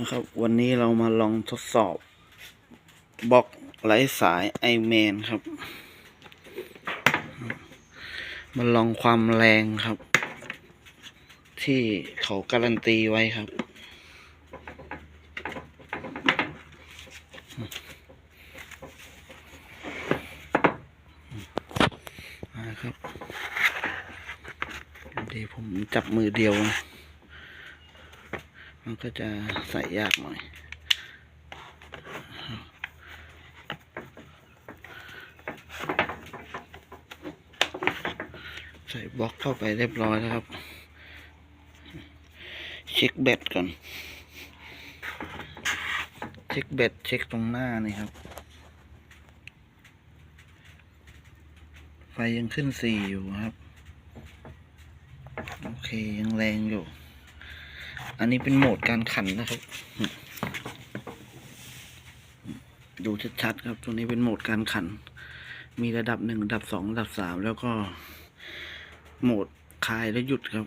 นะครับ วันนี้เรามาลองทดสอบบล็อกไร้สายไอแมนครับ มาลองความแรงครับ ที่เขาการันตีไว้ครับ นะครับเดี๋ยวผมจับมือเดียวนะ มันก็จะใส่ยากหน่อยใส่บล็อกเข้าไปเรียบร้อยแล้วครับ เช็คแบตก่อน เช็คแบตเช็คตรงหน้านี่ครับ ไฟยังขึ้นสี่อยู่ครับ โอเคยังแรงอยู่ อันนี้เป็นโหมดการขันนะครับ ดูชัดๆครับตัวนี้เป็นโหมดการขัน มีระดับหนึ่งระดับสองระดับสามแล้วก็โหมดคลายและหยุดครับ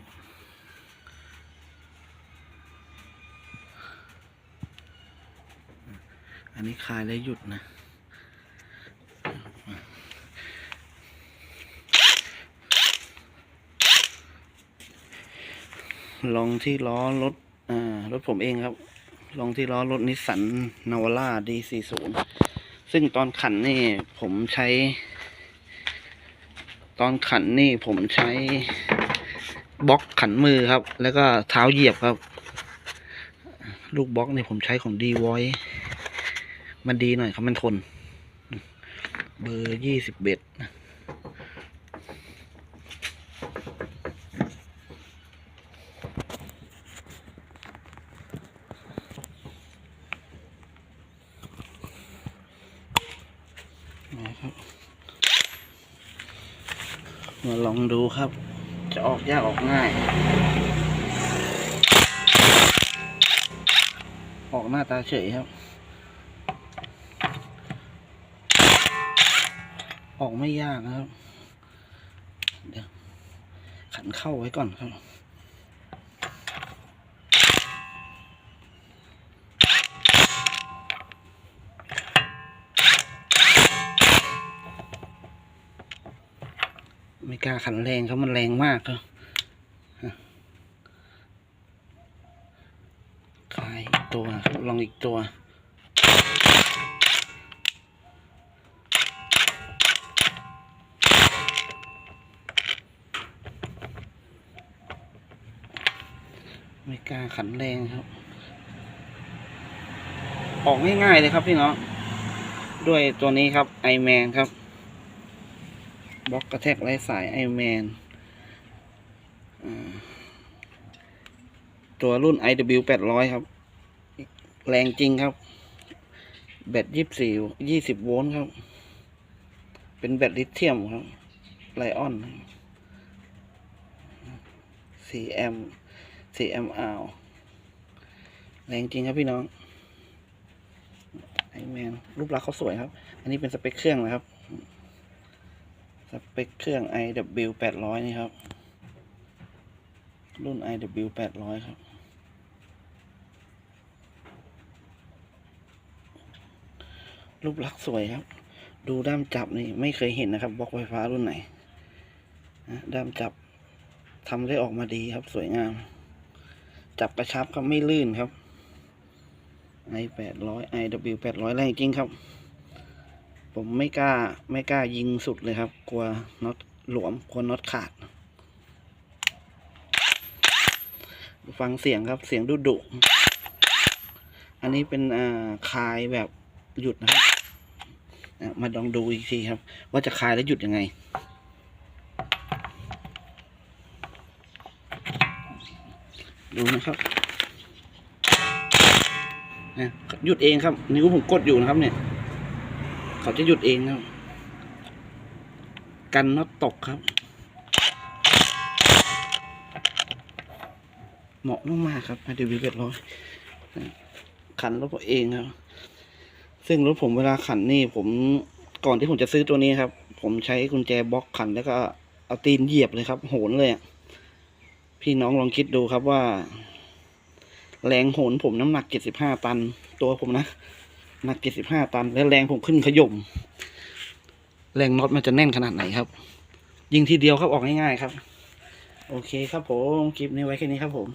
อันนี้คลายและหยุดนะ ลองที่ล้อรถรถผมเองครับ ลองที่ล้อรถนิสสันนาวาร่า D40 ซึ่งตอนขันนี่ผมใช้ ตอนขันนี่ผมใช้บล็อกขันมือครับ แล้วก็เท้าเหยียบครับ ลูกบล็อกนี่ผมใช้ของ d v o i c e มันดีหน่อยครับมันทน เบอร์ยี่สิบเบ็ดนะ มาลองดูครับ จะออกยากออกง่าย ออกหน้าตาเฉยครับ ออกไม่ยากนะครับ เดี๋ยวขันเข้าไว้ก่อนครับ ไม่กล้าขันแรงครับมันแรงมากครับคลายตัวลองอีกตัว ไม่กล้าขันแรงครับ ออกง่ายๆเลยครับพี่น้องด้วยตัวนี้ครับไอแมนครับ บล็อกกระแทกไร้สายไอแมนตัวรุ่น IW 800 ครับ แรงจริงครับ แบตยี่สี่ยี่สิบโวลต์ครับ เป็นแบตลิเธียมครับ ไลออนสี่แอมสี่แอมอาวแรงจริงครับพี่น้องไอแมนรูปลักษณ์เขาสวยครับ อันนี้เป็นสเปคเครื่องนะครับ สเปคเครื่อง IW 800 นี่ครับ รุ่น IW 800 ครับ รูปลักษณ์สวยครับ ดูด้ามจับนี่ ไม่เคยเห็นนะครับบล็อกไฟฟ้ารุ่นไหน ด้ามจับทำได้ออกมาดีครับ สวยงาม จับกระชับครับไม่ลื่นครับ i 800 IW 800แรงจริงครับ ผมไม่กล้าไม่กล้ายิงสุดเลยครับ กลัวน็อตหลวมกลัวน็อตขาด ฟังเสียงครับเสียงดุดุอันนี้เป็นอ่าคลายแบบหยุดนะครับอะมาลองดูอีกทีครับ ว่าจะคลายแล้วหยุดยังไงดูนะครับนะหยุดเองครับ นิ้วผมกดอยู่นะครับเนี่ย เขาจะหยุดเองครับกันน็อตตกครับ เหมาะมากๆครับมาดีวิเวตร้อยขันรถผมเองครับ ซึ่งรถผมเวลาขันนี่ ผมก่อนที่ผมจะซื้อตัวนี้ครับ ผมใช้กุญแจบล็อกขันแล้วก็เอาตีนเหยียบเลยครับ โหนเลยพี่น้องลองคิดดูครับว่า แรงโหนผมน้ำหนักเจ็ดสิบห้าตันตัวผมนะ หนักเจ็ดสิบห้าตัน แล้วแรงผมขึ้นขย่มแรงน็อตมันจะแน่นขนาดไหนครับ ยิงทีเดียวครับออกง่ายๆครับ โอเคครับผม คลิปนี้ไว้แค่นี้ครับผม